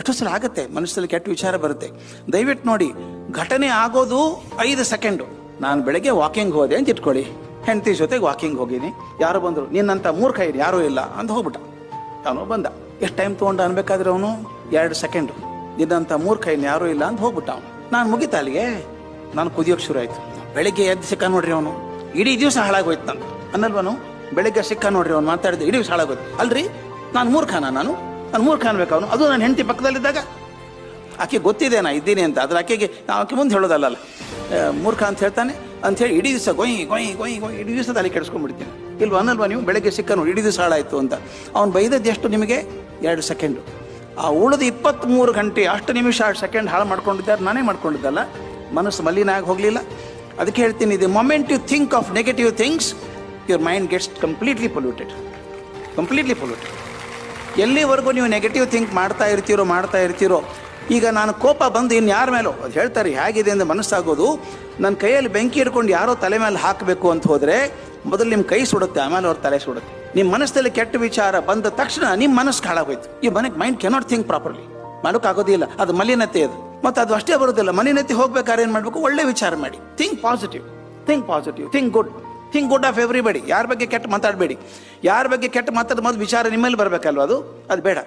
ಎಷ್ಟೋ ಸಲ ಆಗುತ್ತೆ ಮನಸ್ಸಲ್ಲಿ ಕೆಟ್ಟ ವಿಚಾರ ಬರುತ್ತೆ. ದಯವಿಟ್ಟು ನೋಡಿ, ಘಟನೆ ಆಗೋದು ಐದು ಸೆಕೆಂಡು. ನಾನು ಬೆಳಗ್ಗೆ ವಾಕಿಂಗ್ ಹೋದೆ ಅಂತ ಇಟ್ಕೊಳ್ಳಿ. ಹೆಂಡತಿ ಜೊತೆಗೆ ವಾಕಿಂಗ್ ಹೋಗಿನಿ. ಯಾರು ಬಂದರು ನಿನ್ನಂತ ಮೂರ್ಖ ಇದೆ ಯಾರೂ ಇಲ್ಲ. ಅಂತ ಹೋಗ್ಬಿಟ್ಟ. ಅವನು ಬಂದ. ಎಷ್ಟು ಟೈಮ್ ತೊಗೊಂಡು ಅನ್ಬೇಕಾದ್ರೆ ಅವನು? ಎರಡು ಸೆಕೆಂಡು. ನಿನ್ನಂತ ಮೂರ್ಖ ಇನ್ನು ಯಾರೂ ಇಲ್ಲ. ಅಂತ ಹೋಗ್ಬಿಟ್ಟ ಅವನು. ನಾನು ಮುಗಿತ ಅಲ್ಲಿಗೆ? ನಾನು ಕುದಿಯೋಕೆ ಶುರು ಆಯ್ತು. ಬೆಳಿಗ್ಗೆ ಎದ್ದು ಸಿಕ್ಕ ನೋಡ್ರಿ ಅವನು. ಇಡೀ ದಿವಸ ಹಾಳಾಗೋಯ್ತು ನಾನು ಅನ್ನಲ್ವನು? ಬೆಳಿಗ್ಗೆ ಸಿಕ್ಕ ನೋಡ್ರಿ ಅವನು ಮಾತಾಡಿದ ಇಡೀ ದಿವಸ ಹಾಳಾಗೋಯ್ತು. ಅಲ್ರಿ? ನಾನು ಮೂರ್ಖನ ನಾನು? ನಾನು ಮೂರ್ಖ ಅನ್ಬೇಕು ಅವನು. ಅದು ನನ್ನ ಹೆಂಡತಿ ಪಕ್ಕದಲ್ಲಿದ್ದಾಗ ಆಕೆ ಗೊತ್ತಿದೆ ನಾ ಇದ್ದೀನಿ ಅಂತ. ಅದ್ರ ಆಕೆಗೆ ಆಕೆ ಮುಂದೆ ಹೇಳೋದಲ್ಲ ಅಲ್ಲ. ಮೂರ್ಖ ಅಂತ ಹೇಳ್ತಾನೆ. ಅಂತ ಹೇಳಿ ಇಡೀ ದಿವಸ ಗೊಯ್ ಗೊಯ್ ಗೊಯ್ ಗೊಯ್, ಇಡೀ ದಿವಸ ತಲೆ ಕೆಡಿಸ್ಕೊಂಡ್ಬಿಡ್ತೀನಿ ಇಲ್ವ? ಅನ್ನಲ್ವ ನೀವು? ಬೆಳಗ್ಗೆ ಸಿಕ್ಕ ನೋಡಿ, ಇಡೀ ದಿವಸ ಹಾಳಾಯ್ತು ಅಂತ. ಅವ್ನು ಬೈದದ್ದು ಎಷ್ಟು? ನಿಮಗೆ ಎರಡು ಸೆಕೆಂಡು ಆ ಉಳಿದ ಇಪ್ಪತ್ತ್ಮೂರು ಗಂಟೆ ಅಷ್ಟು ನಿಮಿಷ ಸೆಕೆಂಡ್ ಹಾಳು ಮಾಡ್ಕೊಂಡಿದ್ದಾರೆ ನಾನೇ ಮಾಡ್ಕೊಂಡಿದ್ದಲ್ಲ. ಮನಸ್ಸು ಮಲಿನ ಆಗಿ ಹೋಗಲಿಲ್ಲ. ಅದಕ್ಕೆ ಹೇಳ್ತೀನಿ ಇದು moment you think of negative things your mind gets completely polluted completely polluted ಎಲ್ಲಿವರೆಗೂ ನೀವು ನೆಗೆಟಿವ್ ಥಿಂಕ್ ಮಾಡ್ತಾ ಇರ್ತೀರೋ ಮಾಡ್ತಾ ಇರ್ತೀರೋ, ಈಗ ನಾನು ಕೋಪ ಬಂದು ಇನ್ನು ಯಾರ ಮೇಲೋ ಅದು ಹೇಳ್ತಾರೆ, ಹೇಗಿದೆ ಅಂತ ಮನಸ್ಸಾಗೋದು ನನ್ನ ಕೈಯಲ್ಲಿ ಬೆಂಕಿ ಹಿಡ್ಕೊಂಡು ಯಾರೋ ತಲೆ ಮೇಲೆ ಹಾಕಬೇಕು ಅಂತ ಹೋದರೆ, ಮೊದಲು ನಿಮ್ಮ ಕೈ ಸುಡುತ್ತೆ, ಆಮೇಲೆ ಅವ್ರ ತಲೆ ಸುಡುತ್ತೆ. ನಿಮ್ಮ ಮನಸ್ಸಲ್ಲಿ ಕೆಟ್ಟ ವಿಚಾರ ಬಂದ ತಕ್ಷಣ ನಿಮ್ಮ ಮನಸ್ಸು ಹಾಳಾಗೋಯ್ತು. ಈ ಮನೆಗೆ ಮೈಂಡ್ ಕೆನಾಟ್ ಥಿಂಕ್ ಪ್ರಾಪರ್ಲಿ ಮಾಡೋಕ್ಕಾಗೋದಿಲ್ಲ ಅದು ಮಲಿನತೆ ಅದು. ಮತ್ತು ಅದು ಅಷ್ಟೇ ಬರೋದಿಲ್ಲ. ಮಲಿನತೆ ಹೋಗ್ಬೇಕಾದ್ರೆ ಏನು ಮಾಡಬೇಕು? ಒಳ್ಳೆ ವಿಚಾರ ಮಾಡಿ. Think positive think positive think good think good of everybody ಯಾರ ಬಗ್ಗೆ ಕೆಟ್ಟ ಮಾತಾಡಬೇಡಿ. ಯಾರ ಬಗ್ಗೆ ಕೆಟ್ಟ ಮಾತಾಡೋದು ಮೊದಲು ವಿಚಾರ ನಿಮ್ಮಲ್ಲಿ ಬರಬೇಕಲ್ವ ಅದು? ಅದು ಬೇಡ.